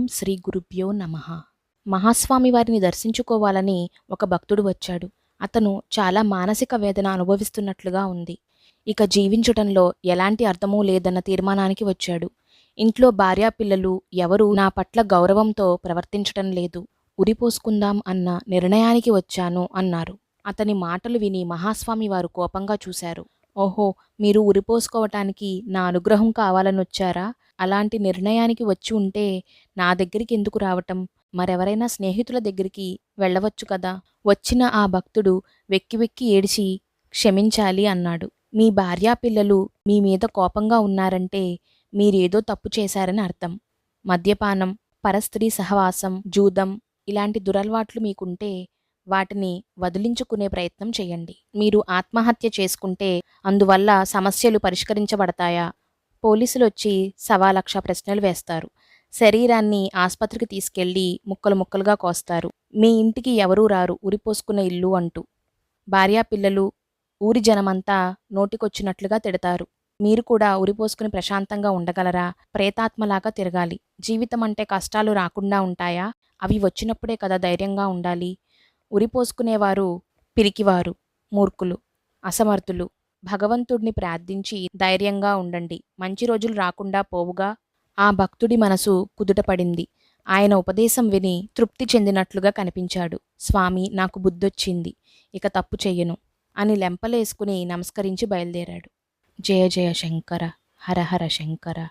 ఓం శ్రీ గురుభ్యో నమ. మహాస్వామి వారిని దర్శించుకోవాలని ఒక భక్తుడు వచ్చాడు. అతను చాలా మానసిక వేదన అనుభవిస్తున్నట్లుగా ఉంది. ఇక జీవించటంలో ఎలాంటి అర్థమూ లేదన్న తీర్మానానికి వచ్చాడు. ఇంట్లో భార్యా పిల్లలు ఎవరూ నా పట్ల గౌరవంతో ప్రవర్తించటం లేదు. ఉరిపోసుకుందాం అన్న నిర్ణయానికి వచ్చాను అన్నారు. అతని మాటలు విని మహాస్వామి వారు కోపంగా చూశారు. ఓహో మీరు ఉరిపోసుకోవటానికి నా అనుగ్రహం కావాలని వచ్చారా అలాంటి నిర్ణయానికి వచ్చి ఉంటే నా దగ్గరికి ఎందుకు రావటం? మరెవరైనా స్నేహితుల దగ్గరికి వెళ్ళవచ్చు కదా? వచ్చిన ఆ భక్తుడు వెక్కి వెక్కి ఏడిచి క్షమించాలి అన్నాడు. మీ భార్యా పిల్లలు మీ మీద కోపంగా ఉన్నారంటే మీరేదో తప్పు చేశారని అర్థం. మద్యపానం పరస్త్రీ సహవాసం జూదం ఇలాంటి దురలవాట్లు మీకుంటే వాటిని వదిలించుకునే ప్రయత్నం చేయండి. మీరు ఆత్మహత్య చేసుకుంటే అందువల్ల సమస్యలు పరిష్కరించబడతాయా? పోలీసులు వచ్చి సవా లక్ష ప్రశ్నలు వేస్తారు. శరీరాన్ని ఆసుపత్రికి తీసుకెళ్ళి ముక్కలు ముక్కలుగా కోస్తారు. మీ ఇంటికి ఎవరూ రారు ఉరిపోసుకున్న ఇల్లు అంటూ. భార్యా పిల్లలు ఊరి జనమంతా నోటికొచ్చినట్లుగా తిడతారు. మీరు కూడా ఉరిపోసుకుని ప్రశాంతంగా ఉండగలరా? ప్రేతాత్మలాగా తిరగాలి. జీవితం అంటే కష్టాలు రాకుండా ఉంటాయా? అవి వచ్చినప్పుడే కదా ధైర్యంగా ఉండాలి. ఉరిపోసుకునేవారు పిరికివారు మూర్ఖులు అసమర్థులు. భగవంతుడిని ప్రార్థించి ధైర్యంగా ఉండండి. మంచి రోజులు రాకుండా పోవుగా ఆ భక్తుడి మనసు కుదుటపడింది. ఆయన ఉపదేశం విని తృప్తి చెందినట్లుగా కనిపించాడు. స్వామి నాకు బుద్ధొచ్చింది. ఇక తప్పు చెయ్యను అని లెంపలేసుకుని నమస్కరించి బయలుదేరాడు. జయ జయ శంకర హర హర శంకర.